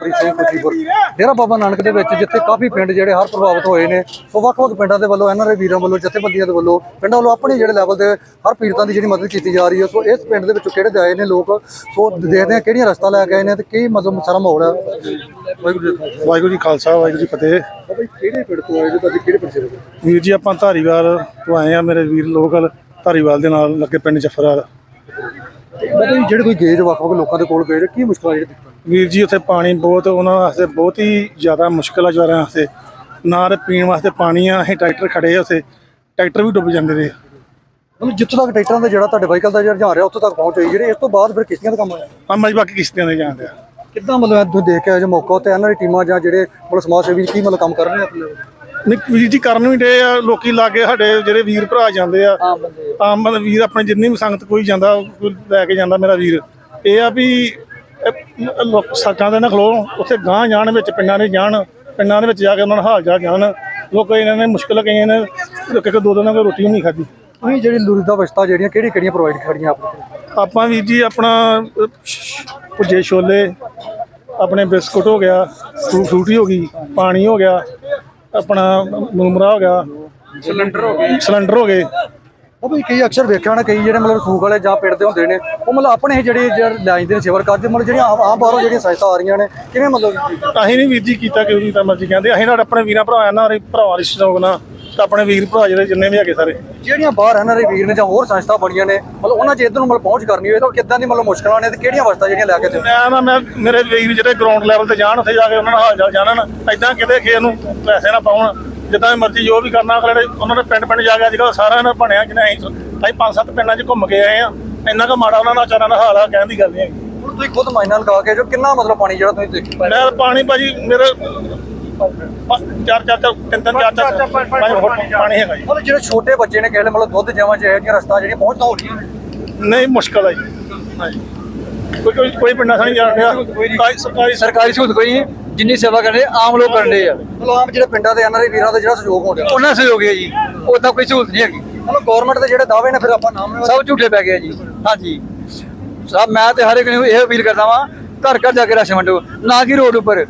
ਪ੍ਰੀਤ ਸਿੰਘ ਕੁਚੀਪੁਰ ਡੇਰਾ ਬਾਬਾ ਨਾਨਕ ਦੇ ਵਿੱਚ ਜਿੱਥੇ ਕਾਫੀ ਪਿੰਡ ਜਿਹੜੇ ਹਰ ਪ੍ਰਭਾਵਿਤ ਹੋਏ ਨੇ ਸੋ ਵੱਖ-ਵੱਖ ਪਿੰਡਾਂ ਦੇ ਵੱਲੋਂ ਐਨਆਰਆਈ ਵੀਰਾਂ ਵੱਲੋਂ ਜਥੇਬੰਦੀਆਂ ਦੇ ਵੱਲੋਂ ਪਿੰਡਾਂ ਵੱਲੋਂ ਆਪਣੇ ਜਿਹੜੇ ਲੈਵਲ ਦੇ ਹਰ ਪੀੜਤਾਂ ਦੀ ਜਿਹੜੀ ਮਦਦ ਕੀਤੀ ਜਾ ਰਹੀ ਹੈ ਸੋ ਇਸ ਪਿੰਡ ਦੇ ਵਿੱਚੋਂ ਕਿਹੜੇ ਦੇ ਆਏ ਨੇ ਲੋਕ? ਸੋ ਦੇਖਦੇ ਆ ਕਿਹੜੀਆਂ ਰਸਤਾ ਲੈ ਕੇ ਆਏ ਨੇ ਤੇ ਕੀ ਮਤਲਬ ਸਾਰਾ ਮਾਹੌਲ ਹੈ। ਵਾਹਿਗੁਰੂ ਜੀ ਦਾ ਵਾਹਿਗੁਰੂ ਜੀ ਖਾਲਸਾ ਵਾਹਿਗੁਰੂ ਜੀ ਫਤਿਹ। ਕਿਹੜੇ ਪਿੰਡ ਤੋਂ ਆਏ ਜੀ ਤੁਸੀਂ ਕਿਹੜੇ ਪਿੰਡ ਦੇ ਵੀਰ ਜੀ ਆਪਾਂ ਧਾਰੀਵਾਲ ਤੋਂ ਆਏ ਆ ਮੇਰੇ ਵੀਰ ਲੋਕਲ ਧਾਰੀਵਾਲ ਦੇ ਨਾਲ ਲੱਗੇ ਪਿੰਡ ਜਫਰਾਲ। ਮਤਲਬ ਜਿਹੜੇ ਕੋਈ ਗੇਜ ਵੱਖ-ਵੱਖ ਲੋਕਾਂ ਦੇ ਕੋਲ ਗਏ ਕੀ ਮੁਸ਼ਕਲਾਂ ਜਿਹੜੀ ਦਿੱਕਤਾਂ ਵੀਰ ਜੀ ਉੱਥੇ ਪਾਣੀ ਬਹੁਤ ਉਹਨਾਂ ਵਾਸਤੇ ਬਹੁਤ ਹੀ ਜ਼ਿਆਦਾ ਮੁਸ਼ਕਲ ਆ ਜਵਾਰਾਂ ਵਾਸਤੇ। ਨਾ ਤੇ ਪੀਣ ਵਾਸਤੇ ਪਾਣੀ ਆ ਅਸੀਂ ਟਰੈਕਟਰ ਖੜੇ ਆ ਉੱਥੇ। ਟਰੈਕਟਰ ਵੀ ਡੁੱਬ ਜਾਂਦੇ ਨੇ। ਮਤਲਬ ਜਿੱਥੋਂ ਤੱਕ ਟਰੈਕਟਰਾਂ ਦਾ ਜਿਹੜਾ ਤੁਹਾਡੇ ਵਾਹੀਕਲ ਦਾ ਜਿਹੜਾ ਰੁਝਾਨ ਰਿਹਾ ਉੱਥੋਂ ਤੱਕ ਪਹੁੰਚ ਹੋਈ ਜਿਹੜੇ ਇਸ ਤੋਂ ਬਾਅਦ ਫਿਰ ਕਿਸ਼ਤੀਆਂ ਦਾ ਕੰਮ ਆਇਆ ਅੰਮਾ ਜੀ ਬਾਕੀ ਕਿਸ਼ਤੀਆਂ ਦੇ ਜਾਂਦੇ ਆ। ਕਿੱਦਾਂ ਮਤਲਬ ਇਹ ਤੁਸੀਂ ਦੇਖ ਕੇ ਆਏ ਜੋ ਮੌਕਾ ਤੇ ਇਹਨਾਂ ਦੀ ਟੀਮਾਂ ਜਾਂ ਜਿਹੜੇ ਮਤਲਬ ਸਮਾਜ ਸੇਵੀ ਕੀ ਮਤਲਬ ਕੰਮ ਕਰ ਰਹੇ ਨੇ ਆਪਣੇ ਨਹੀਂ ਵੀਰ ਜੀ ਕਰਨ ਵੀ ਡੇ ਆ ਲੋਕੀ ਲਾਗੇ ਸਾਡੇ ਜਿਹੜੇ ਵੀਰ ਭਰਾ ਜਾਂਦੇ ਆ। ਆਮ ਬੰਦੇ ਆਮ ਵੀਰ ਆਪਣੇ ਜਿੰਨੀ ਵੀ ਸੰਗਤ ਕੋਈ ਜਾਂਦਾ ਕੋਈ ਲੈ ਕੇ ਜਾਂਦਾ ਮੇਰਾ ਵੀਰ। ਇਹ ਆ ਵੀ ਇਹ ਲੋਕ ਸੱਚਾਂ ਦੇ ਨਾ ਖਲੋ ਉੱਥੇ ਗਾਂ ਜਾਣ ਵਿੱਚ ਪਿੰਡਾਂ ਦੇ ਜਾਣ ਪਿੰਡਾਂ ਦੇ ਵਿੱਚ ਜਾ ਕੇ ਉਹਨਾਂ ਦਾ ਹਾਲ ਜਾ ਜਾਣ। ਲੋਕ ਇਹਨਾਂ ਨੇ ਮੁਸ਼ਕਲ ਕਈਆਂ ਨੇ ਇੱਕ ਇੱਕ ਦੋ ਦਿਨਾਂ ਕੋਈ ਰੋਟੀ ਵੀ ਨਹੀਂ ਖਾਧੀ। ਤੁਸੀਂ ਜਿਹੜੀ ਲੁਰੀਦਾ ਵਸਤਾ ਜਿਹੜੀਆਂ ਕਿਹੜੀ ਕਿਹੜੀਆਂ ਪ੍ਰੋਵਾਈਡ ਕਰੀਆਂ ਆਪਣੇ ਕੋਲ? ਆਪਾਂ ਵੀਰ ਜੀ ਆਪਣਾ ਭੁੱਜੇ ਛੋਲੇ ਆਪਣੇ ਬਿਸਕੁਟ ਹੋ ਗਿਆ ਫਰੂ- ਫਰੂਟੀ ਹੋ ਗਈ ਪਾਣੀ ਹੋ ਗਿਆ। ਆਪਣਾ ਮੁਰਮਰਾ ਹੋ ਗਿਆ। ਸਿਲੰਡਰ ਹੋ ਗਏ। ਸਿਲੰਡਰ ਹੋ ਗਏ। ਉਹ ਵੀ ਕਈ ਅਕਸਰ ਵੇਖਿਆ ਹੋਣਾ ਕਈ ਜਿਹੜੇ ਮਤਲਬ ਸੂਕ ਵਾਲੇ ਜਾਂ ਪਿੰਡ ਦੇ ਹੁੰਦੇ ਨੇ ਉਹ ਮਤਲਬ ਆਪਣੇ ਜਿਹੜੇ ਜਿਹੜੇ ਲੈ ਜਾਂਦੇ ਨੇ ਸੇਵਾ ਕਰਦੇ ਮਤਲਬ ਜਿਹੜੀਆਂ ਆਮ ਆਮ ਬਾਹਰੋਂ ਜਿਹੜੀਆਂ ਸਹਾਇਤਾ ਆ ਰਹੀਆਂ ਨੇ ਕਿਵੇਂ ਮਤਲਬ? ਅਸੀਂ ਨਹੀਂ ਵੀਰ ਜੀ ਕੀਤਾ ਕਿ ਵੀ ਤਾਂ ਮਰਜ਼ੀ ਕਹਿੰਦੇ ਅਸੀਂ ਨਾਲ ਆਪਣੇ ਵੀਰਾਂ ਭਰਾ ਨਾਲ ਭਰਾਵਾਂ ਦੀ ਸਹਿਯੋਗ ਨਾਲ। ਤਾਂ ਆਪਣੇ ਵੀਰ ਭਰਾ ਜਿਹੜੇ ਜਿੰਨੇ ਵੀ ਹੈਗੇ ਸਾਰੇ। ਜਿਹੜੀਆਂ ਬਾਹਰ ਇਹਨਾਂ ਦੇ ਵੀਰ ਨੇ ਜਾਂ ਹੋਰ ਸੰਸਥਾ ਬਣੀਆਂ ਨੇ ਮਤਲਬ ਉਹਨਾਂ 'ਚ ਇੱਧਰ ਨੂੰ ਮਤਲਬ ਪਹੁੰਚ ਕਰਨੀ ਹੋਵੇ ਤਾਂ ਕਿੱਦਾਂ ਦੀ ਮਤਲਬ ਮੁਸ਼ਕਲਾਂ ਨੇ ਤੇ ਕਿਹੜੀਆਂ ਵਸਤਾਂ ਜਿਹੜੀਆਂ ਲੈ ਕੇ ਤੇ ਮੈਂ ਨਾ ਮੈਂ ਮੇਰੇ ਵੀਰ ਜਿਹੜੇ ਗਰਾਊਂਡ ਲੈਵਲ ਤੇ ਜਾਣ ਉੱਥੇ ਜਾ ਕੇ ਉਹਨਾਂ ਨਾਲ ਹਾਲ ਚਾਲ ਜਾਣਨ। ਐਦਾਂ ਕਿਤੇ ਖੇ ਨੂੰ ਪੈਸੇ ਨਾ ਪਾਉਣ ਜਿੱਦਾਂ ਮਰਜ਼ੀ ਜੋ ਵੀ ਕਰਨਾ ਅਗਲੇ ਉਹਨਾਂ ਨੇ ਪਿੰਡ ਪਿੰਡ ਜਾ ਕੇ ਅੱਜ ਕੱਲ੍ਹ ਸਾਰਿਆਂ ਨੇ ਬਣਿਆ ਜਿਹਨੇ ਅਸੀਂ ਅਸੀਂ ਪੰਜ ਸੱਤ ਪਿੰਡਾਂ 'ਚ ਘੁੰਮ ਕੇ ਆਏ ਆ ਇੰਨਾ ਕੁ ਮਾੜਾ ਉਹਨਾਂ ਨਾਲ ਚਾਰਾਂ ਦਾ ਹਾਲ ਆ ਕਹਿਣ ਦੀ ਗੱਲ ਨਹੀਂ ਹੈਗੀ। ਤੁਸੀਂ ਖੁਦ ਮਾਇਨਾ ਲਗਾ ਕੇ ਜੋ ਕਿੰਨਾ ਮਤਲਬ ਪਾਣੀ ਜਿਹੜਾ ਤੁਸੀਂ ਦੇਖੀ? ਮੈਂ ਪਾਣੀ ਭਾਜੀ ਮੇਰੇ ਪ- ਚਾਰ ਚਾਰ ਚਾਰ ਤਿੰਨ ਤਿੰਨ ਚਾਰ ਚਾਰ ਪੰਜ ਫੁੱਟ ਪਾਣੀ ਹੈਗਾ ਜੀ। ਮਤਲਬ ਜਿਹੜੇ ਛੋਟੇ ਬੱਚੇ ਨੇ ਕਹਿੰਦੇ ਮਤਲਬ ਦੁੱਧ ਜਾਵਾਂ ਚ ਇਹੋ ਜਿਹੀਆਂ ਰਸਤਾ ਜਿਹੜੀਆਂ ਪਹੁੰਚਦਾ ਹੋ ਰਹੀਆਂ ਨੇ? ਨਹੀਂ ਮੁਸ਼ਕਲ ਹੈ ਜੀ। ਹਾਂਜੀ। ਕੋਈ ਕੋਈ ਕੋਈ ਪਿੰਡਾਂ ਸਾਂ ਨਹੀਂ ਜਾਣ ਰਿਹਾ। ਸਰਕਾਰੀ ਸਰਕਾਰੀ ਸਰਕਾਰੀ ਸਹੂਲਤ ਕੋਈ ਨਹੀਂ। ਜਿੰਨੀ ਸੇਵਾ ਕਰਨੇ ਆਮ ਲੋਕ ਕਰਦੇ ਆ। ਮਤਲਬ ਆਮ ਜਿਹੜੇ ਪਿੰਡਾਂ ਦੇ ਐਨਆਰਆਈ ਵੀਰਾਂ ਦਾ ਜਿਹੜਾ ਸਹਿਯੋਗ ਹੋ ਰਿਹਾ ਉਹਨਾਂ ਸਹਿਯੋਗ ਹੈ ਜੀ। ਉਦਾਂ ਕੋਈ ਸਹੂਲਤ ਨਹੀਂ ਹੈਗੀ। ਮਤਲਬ ਗਵਰਨਮੈਂਟ ਦੇ ਜਿਹੜੇ ਦਾਅਵੇ ਨੇ ਫਿਰ ਆਪਾਂ ਨਾਮ ਸਭ ਝੂਠੇ ਪੈ ਗਏ ਜੀ। ਹਾਂਜੀ। ਸਭ ਮੈਂ ਤੇ ਹਰ ਇੱਕ ਨੂੰ ਇਹ ਅਪੀਲ ਕਰਦਾ ਵਾਂ ਘਰ ਘਰ ਜਾ ਕੇ ਰਾਸ਼ਨ ਵੰਡੋ। ਨਾ ਕਿ ਰੋਡ ਉੱਪਰ।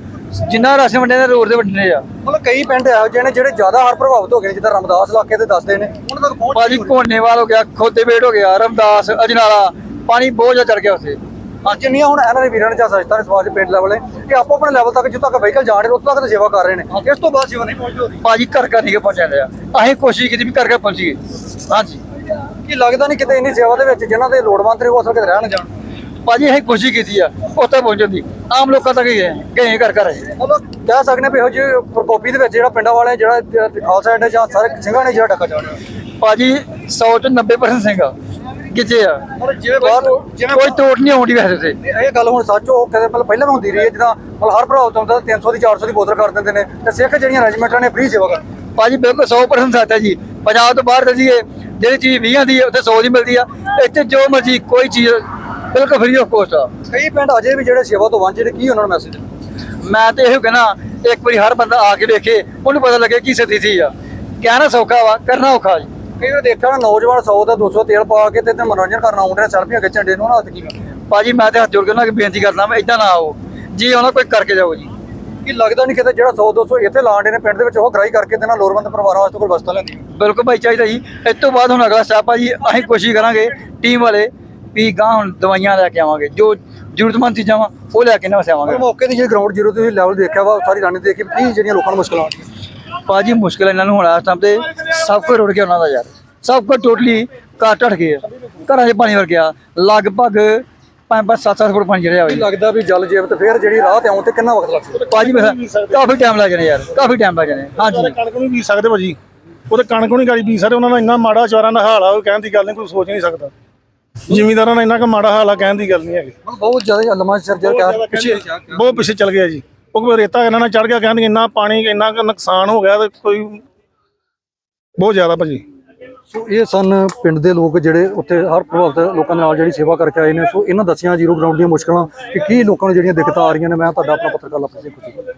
ਜਿੰਨਾ ਰਾਸ਼ਨ ਵੰਡਿਆ ਨੇ ਰੋਡ ਤੇ ਵੰਡਣੇ ਆ। ਮਤਲਬ ਕਈ ਪਿੰਡ ਇਹੋ ਜਿਹੇ ਨੇ ਜਿਹੜੇ ਜ਼ਿਆਦਾ ਹਰ ਪ੍ਰਭਾਵਿਤ ਹੋ ਗਏ ਨੇ ਜਿੱਦਾਂ ਰਮਦਾਸ ਇਲਾਕੇ ਦੇ ਦੱਸਦੇ ਨੇ। ਉਹਨਾਂ ਤੱਕ ਪਹੁੰਚ ਭਾਜੀ ਕੋਨੇਵਾਲ ਹੋ ਗਿਆ ਖੋਤੇਬੇੜ ਹੋ ਗਿਆ ਰਮਦਾਸ ਅਜਨਾਲਾ ਪਾਣੀ ਬਹੁਤ ਜ਼ਿਆਦਾ ਚੜ ਗਿਆ ਉੱਥੇ। ਹਾਂ ਜਿੰਨੀਆਂ ਹੁਣ ਐਨਆਰਆਈ ਵੀਰਾਂ ਨੇ ਜਾਂ ਸੰਸਥਾ ਨੇ ਸਮਾਜ ਪਿੰਡ ਲੈਵਲ ਇਹ ਆਪੋ ਆਪਣੇ ਲੈਵਲ ਤੱਕ ਜਿੱਥੋਂ ਤੱਕ ਵਹੀਕਲ ਜਾਣ ਰਹੇ ਉੱਥੋਂ ਤੱਕ ਤਾਂ ਸੇਵਾ ਕਰ ਰਹੇ ਨੇ। ਇਸ ਤੋਂ ਬਾਅਦ ਸੇਵਾ ਨਹੀਂ ਪਹੁੰਚਦੀ ਭਾਜੀ ਘਰ ਘਰ ਨਹੀਂ ਕੇ ਪਹੁੰਚਾ ਲਿਆ ਅਸੀਂ ਕੋਸ਼ਿਸ਼ ਕੀਤੀ ਵੀ ਘਰ ਘਰ ਪਹੁੰਚੀਏ। ਹਾਂਜੀ। ਕੀ ਲੱਗਦਾ ਨਹੀਂ ਕਿਤੇ ਇੰਨੀ ਸੇਵਾ ਦੇ ਵਿੱਚ ਜਿਨ੍ਹਾਂ ਦੇ ਲੋੜਵੰਦ ਨੇ ਉਹ ਅਸਲ ਕਿਤੇ ਰਹਿਣ ਜਾਣ? ਭਾਜੀ ਅਸੀਂ ਕੋਸ਼ਿਸ਼ ਕੀਤੀ ਆ ਉੱਥੇ ਪਹੁੰਚਣ ਦੀ। ਆਮ ਲੋਕਾਂ ਤੱਕ ਹੀ ਗਏ ਗਏ ਘਰ ਘਰ ਮਤਲਬ ਕਹਿ ਸਕਦੇ ਵੀ ਇਹੋ ਜਿਹੇ ਪ੍ਰਕੋਪੀ ਦੇ ਵਿੱਚ ਜਿਹੜਾ ਪਿੰਡਾਂ ਵਾਲੇ ਜਿਹੜਾ ਖਾਲਸਾ ਐਡ ਜਾਂ ਸਾਰੇ ਸਿੰਘਾਂ ਨੇ ਜਿਹੜਾ ਟੱਕਾ ਚਾੜਿਆ ਭਾਜੀ 100 ਤੋਂ 90% ਸਿੰਘ ਆ ਕਿੱਥੇ ਆ। ਕੋਈ ਤੋੜ ਨਹੀਂ ਆਉਂਦੀ ਵੈਸੇ ਤੇ। ਇਹ ਗੱਲ ਹੁਣ ਸੱਚ ਉਹ ਕਦੇ ਮਤਲਬ ਪਹਿਲਾਂ ਵੀ ਹੁੰਦੀ ਰਹੀ ਹੈ ਜਿੱਦਾਂ ਮਤਲਬ ਹਰ ਪ੍ਰਭਾਵਿਤ ਹੁੰਦਾ 300 ਦੀ 400 ਦੀ ਬੋਤਲ ਕਰ ਦਿੰਦੇ ਨੇ ਤੇ ਸਿੱਖ ਜਿਹੜੀਆਂ ਰੈਜੀਮੈਂਟਾਂ ਨੇ ਫ੍ਰੀ ਸੇਵਾ ਕਰ ਭਾਜੀ ਬਿਲਕੁਲ 100% ਸੱਚ ਹੈ ਜੀ। ਪੰਜਾਬ ਤੋਂ ਬਾਹਰ ਦਸੀਏ ਜਿਹੜੀ ਚੀਜ਼ 20 ਦੀ ਹੈ ਉੱਥੇ 100 ਦੀ ਮਿਲਦੀ ਆ। ਇੱਥੇ ਜੋ ਮਰਜ਼ੀ ਕੋਈ ਚੀਜ਼ ਬਿਲਕੁਲ ਫ੍ਰੀ ਆਫ ਕੋਸਟ ਆ। ਕਈ ਪਿੰਡ ਅਜੇ ਵੀ ਜਿਹੜੇ ਸੇਵਾ ਤੋਂ ਵਾਂਝੇ ਨੇ ਕੀ ਉਹਨਾਂ ਨੂੰ ਮੈਸੇਜ ਮੈਂ ਤੇ ਇਹੋ ਕਹਿਣਾ ਇੱਕ ਵਾਰੀ ਹਰ ਬੰਦਾ ਆ ਕੇ ਵੇਖੇ ਉਹਨੂੰ ਪਤਾ ਲੱਗੇ ਕੀ ਸਥਿਤੀ ਆ। ਕਹਿਣਾ ਸੌਖਾ ਵਾ ਕਰਨਾ ਔਖਾ ਜੀ। ਕਈ ਵਾਰ ਦੇਖਿਆ ਨਾ ਨੌਜਵਾਨ 100 ਦਾ 200 ਤੇਲ ਪਾ ਕੇ ਤੇ ਤੇ ਮਨੋਰੰਜਨ ਕਰਨ ਆਉਂਦੇ ਨੇ ਸੈਲਫੀਆਂ ਖਿੱਚਣ ਦੇ ਨੂੰ ਉਹਨਾਂ ਹੱਥ ਕੀ? ਭਾਜੀ ਮੈਂ ਤੇ ਹੱਥ ਜੋੜ ਕੇ ਉਹਨਾਂ ਅੱਗੇ ਬੇਨਤੀ ਕਰਦਾ ਮੈਂ ਇਦਾਂ ਨਾ ਆਓ। ਜੀ ਆਉਣਾ ਕੋਈ ਕਰਕੇ ਜਾਓ ਜੀ। ਕੀ ਲੱਗਦਾ ਨਹੀਂ ਕਿਤੇ ਜਿਹੜਾ 100 200 ਇੱਥੇ ਲਾਉਂਦੇ ਨੇ ਪਿੰਡ ਦੇ ਵਿੱਚ ਉਹ ਗ੍ਰਾਈ ਕਰਕੇ ਤੇ ਨਾਲ ਲੋੜਵੰਦ ਪਰਿਵਾਰਾਂ ਵਾਸਤੇ ਕੋਈ ਵਸਤਾਂ ਲੈਂਦੀ ਬਿਲਕੁਲ ਭਾਈ ਚਾਹੀਦਾ ਜੀ। ਇਸ ਤੋਂ ਬਾਅਦ ਹੁਣ ਅਗਲਾ ਸਟੈਪ ਆ ਜੀ ਅਸੀਂ ਕੋਸ਼ਿਸ਼ ਕਰਾਂਗੇ ਟੀਮ ਵਾਲੇ ਵੀ ਗਾਂ ਹੁਣ ਦਵਾਈਆਂ ਲੈ ਕੇ ਆਵਾਂਗੇ ਜੋ ਜ਼ਰੂਰਤਮੰਦ ਚੀਜ਼ਾਂ ਵਾ ਉਹ ਲੈ ਕੇ ਨਾ ਆਵਾਂਗੇ। ਮੌਕੇ ਦੀ ਜਿਹੜੀ ਗਰਾਊਂਡ ਜ਼ੀਰੋ ਤੇ ਤੁਸੀਂ ਲੈਵਲ ਦੇਖਿਆ ਵਾ ਸਾਰੀ ਰਣਨੀਤੀ ਦੇਖੀ ਵੀ ਕੀ ਜਿਹੜੀਆਂ ਲੋਕਾਂ ਨੂੰ ਮੁਸ਼ਕਲਾਂ ਆਉਂਦੀਆਂ। ਭਾਜੀ ਮੁਸ਼ਕਿਲ ਇਹਨਾਂ ਨੂੰ ਹੋਣਾ ਇਸ ਟਾਈਮ ਤੇ ਸਭ ਕੁਝ ਰੁੜ ਗਿਆ ਉਹਨਾਂ ਦਾ ਯਾਰ। ਸਭ ਕੁਝ ਟੋਟਲੀ ਘਰ ਟੱਟ ਗਏ ਆ। ਘਰਾਂ 'ਚ ਪਾਣੀ ਵਰ ਗਿਆ। ਲਗਭਗ 5-5 7-7 ਫੁੱਟ ਪਾਣੀ ਜਿਹੜਾ ਕੀ ਹੋਇਆ। ਲੱਗਦਾ ਵੀ ਜਲ ਜੀਵ ਤੇ ਫੇਰ ਜਿਹੜੀ ਰਾਹ ਤੇ ਆਉਂ ਤੇ ਕਿੰਨਾ ਵਕਤ ਲੱਗਦਾ ਭਾਜੀ ਮੈਂ ਕਾਫੀ ਟਾਈਮ ਲੱਗ ਜਾਣਾ ਯਾਰ ਕਾਫੀ ਟਾਈਮ ਲੱਗ ਜਾਣਾ। ਹਾਂਜੀ। ਕਣਕ ਨੂੰ ਬੀਜ ਸਕਦੇ ਭਾਜੀ। ਉਹ ਤੇ ਕਣਕ ਨੂੰ ਨਹੀਂ ਗਾੜੀ ਬੀਜ ਸਕਦੇ ਉਹਨਾਂ ਦਾ ਇੰਨਾ ਮਾੜਾ ਚਾਰਾਂ ਦਾ ਹਾਲ ਆ ਉਹ ਕਹਿਣ ਦੀ ਗੱਲ ਨਹੀਂ ਕੋਈ ਸੋਚ ਨਹੀਂ ਸਕਦਾ। ਜ਼ਿਮੀਂਦਾਰਾਂ ਦਾ ਇੰਨਾ ਕੁ ਮਾੜਾ ਹਾਲ ਆ ਕਹਿਣ ਦੀ ਗੱਲ ਨਹੀਂ ਹੈਗੀ। ਬਹੁਤ ਜ਼ਿਆਦਾ ਲੰਮਾ ਸਰਜਰ ਕਹਿ ਪਿੱਛੇ। ਬਹੁਤ ਪਿੱਛੇ ਚੱਲ ਗਿਆ ਜੀ। ਉਹ ਰੇਤਾ ਇਹਨਾਂ ਨਾਲ ਚੜ ਗਿਆ ਕਹਿੰਦੇ ਇੰਨਾ ਪਾਣੀ ਇੰਨਾ ਕੁ ਨੁਕਸਾਨ ਹੋ ਗਿਆ ਤੇ ਕੋਈ ਬਹੁਤ ਜ਼ਿਆਦਾ ਭਾਜੀ। ਸੋ ਇਹ ਸਨ ਪਿੰਡ ਦੇ ਲੋਕ ਜਿਹੜੇ ਉੱਥੇ ਹਰ ਪ੍ਰਭਾਵਿਤ ਲੋਕਾਂ ਦੇ ਨਾਲ ਜਿਹੜੀ ਸੇਵਾ ਕਰਕੇ ਆਏ ਨੇ। ਸੋ ਇਹਨਾਂ ਦੱਸੀਆਂ ਜ਼ੀਰੋ ਗਰਾਊਂਡ ਦੀਆਂ ਮੁਸ਼ਕਲਾਂ ਕਿ ਕੀ ਲੋਕਾਂ ਨੂੰ ਜਿਹੜੀਆਂ ਦਿੱਕਤਾਂ ਆ ਰਹੀਆਂ ਨੇ ਮੈਂ ਤੁਹਾਡਾ ਆਪਣਾ ਪੱਤਰਕਾਰ ਲਪਸੇ ਖੁਸ਼ੀ